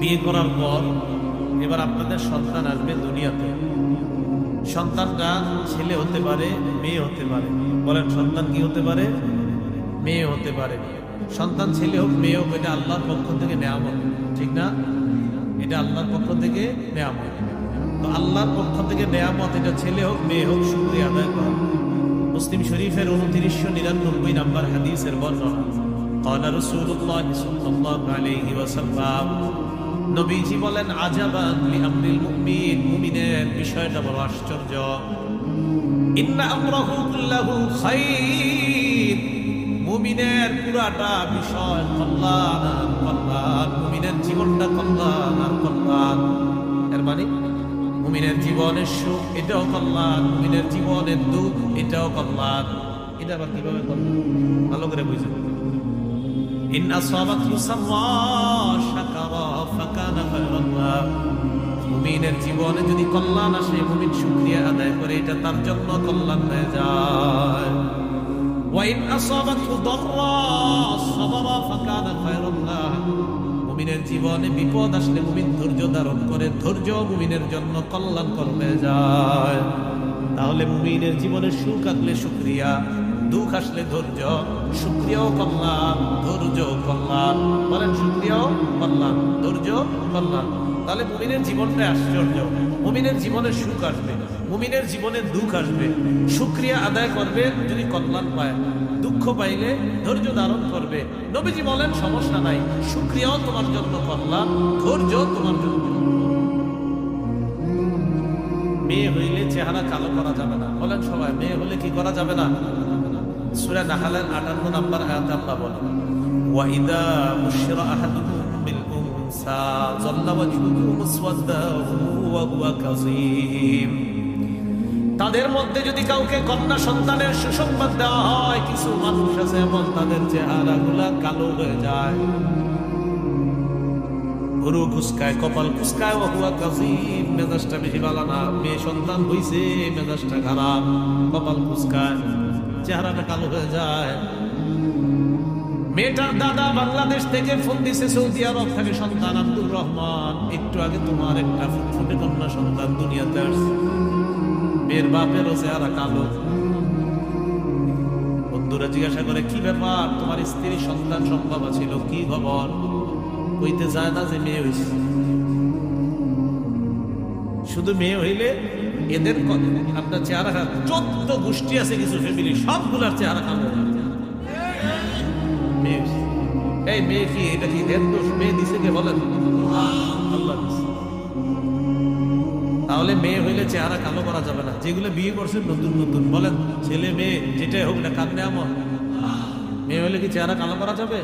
বিয়ে করার পর এবার আপনাদের সন্তান আসবে দুনিয়াতে সন্তানটা ছেলে হতে পারে মেয়ে হতে পারে বলেন সন্তান কি হতে পারে মেয়ে হতে পারে সন্তান ছেলে হোক মেয়ে হোক এটা আল্লাহর পক্ষ থেকে নেয়ামত ঠিক না এটা আল্লাহর পক্ষ থেকে নেয়ামত তো আল্লাহর পক্ষ থেকে নেয়ামত এটা ছেলে হোক মেয়ে হোক শুক্রিয়া আদায় করা মুসলিম শরীফের উনত্রিশশো নিরানব্বই নাম্বার হাদিসের বর্ণনা قال رسول الله صلى الله عليه وسلم নবীজি বলেন আজাবান লিআমরিল মুমিন মুমিনের বিষয়টা বড় আশ্চর্য। ইন্না আমরাহু কুল্লাহু খাইর। মুমিনের পুরাটা বিষয় কল্যাণ আর কল্যাণ। মুমিনের জীবনটা কল্যাণ আর কল্যাণ। এর মানে মুমিনের জীবনের সুখ, এটাও কল্যাণ। মুমিনের জীবনের দুঃখ, এটাও কল্যাণ। এটা আবার কীভাবে কল্যাণ? ভালো করে বুঝুন ইন আসাবাতহু সাররা মুমিনের জীবনে যদি কল্যাণ আসে, মুমিন শুক্রিয়া আদায় করে, এটা তার জন্য কল্যাণ হয়ে যায়। ওয়াইন আসাবাতহু দাররা, সাবারা ফাকানা খায়রান লাহ মুমিনের জীবনে বিপদ আসলে মুমিন ধৈর্য ধারণ করে, ধৈর্য মুমিনের জন্য কল্যাণকর হয়ে যায়। তাহলে মুমিনের জীবনে সুখ আসলে শুকরিয়া, দুঃখ আসলে ধৈর্য, শুক্রিয়াও কল্যাণ ধৈর্য কল্যাণ। বলেন শুক্রিয়াও কল্যাণ ধৈর্য কল্যাণ। তাহলে মুমিনের জীবনটা আশ্চর্য। মুমিনের জীবনে সুখ আসবে। মুমিনের জীবনে দুঃখ আসবে। শুক্রিয়া আদায় করবে যদি কল্যাণ পায়। দুঃখ পাইলে ধৈর্য ধারণ করবে। নবীজি বলেন, সমস্যা নাই। শুক্রিয়াও তোমার জন্য কল্যাণ ধৈর্য তোমার জন্য। মেয়ে হইলে চেহারা কালো করা যাবে না। বলেন সবাই, মেয়ে হলে কি করা যাবে না? সূরা নাহালের 58 নম্বর আয়াতে আল্লাহ বলেন ওয়াইদা বুশিরা আহাদুকুম যাল্লা ওয়াজহুহু মুসওয়াদ্দা ওয়া হুয়া কাযীম তাদের মধ্যে যদি কাউকে কন্যা সন্তানের সুসংবাদ দেওয়া হয়, কিছু মানুষ আছে এমন, তাদের চেহারাগুলা কালো হয়ে যায়। গরু কুসকায় কপাল কুসকায় ও হুয়া কাজিম, মেজাজটা বেশি ভালো না। মেয়ে সন্তান হইছে, মেজাজটা খারাপ, কপাল কুসকায় চেহারাটা কালো হয়ে যায়। মেয়েটার দাদা বাংলাদেশ থেকে ফোন দিছে, সৌদি আরব থেকে সন্তান আব্দুর রহমান। একটু আগে তোমার একটা ফুটফুটে কন্যা সন্তান দুনিয়াতে আসছে। মেয়ের বাপেরও চেহারা কালো। বন্ধুরা জিজ্ঞাসা করে, কি ব্যাপার? তোমার স্ত্রী সন্তান সম্ভব ছিল কি খবর? কইতে যায় না যে মেয়ে হইছে। শুধু মেয়ে হইলে এদের ক- আপনার চেহারা চোদ্দ গোষ্ঠী আছে কিছু ফ্যামিলি সবগুলার চেহারা খারাপ এই মেয়ে এটা কি দেন দোষ মেয়ে দিছে কে বলেন? তাহলে মেয়ে হইলে চেহারা কালো করা যাবে না। যেগুলো বিয়ে করছেন নতুন নতুন, বলেন, ছেলে মেয়ে, যেটাই হোক না কান্দে আমার মেয়ে হইলে কি চেহারা কালো করা যাবে?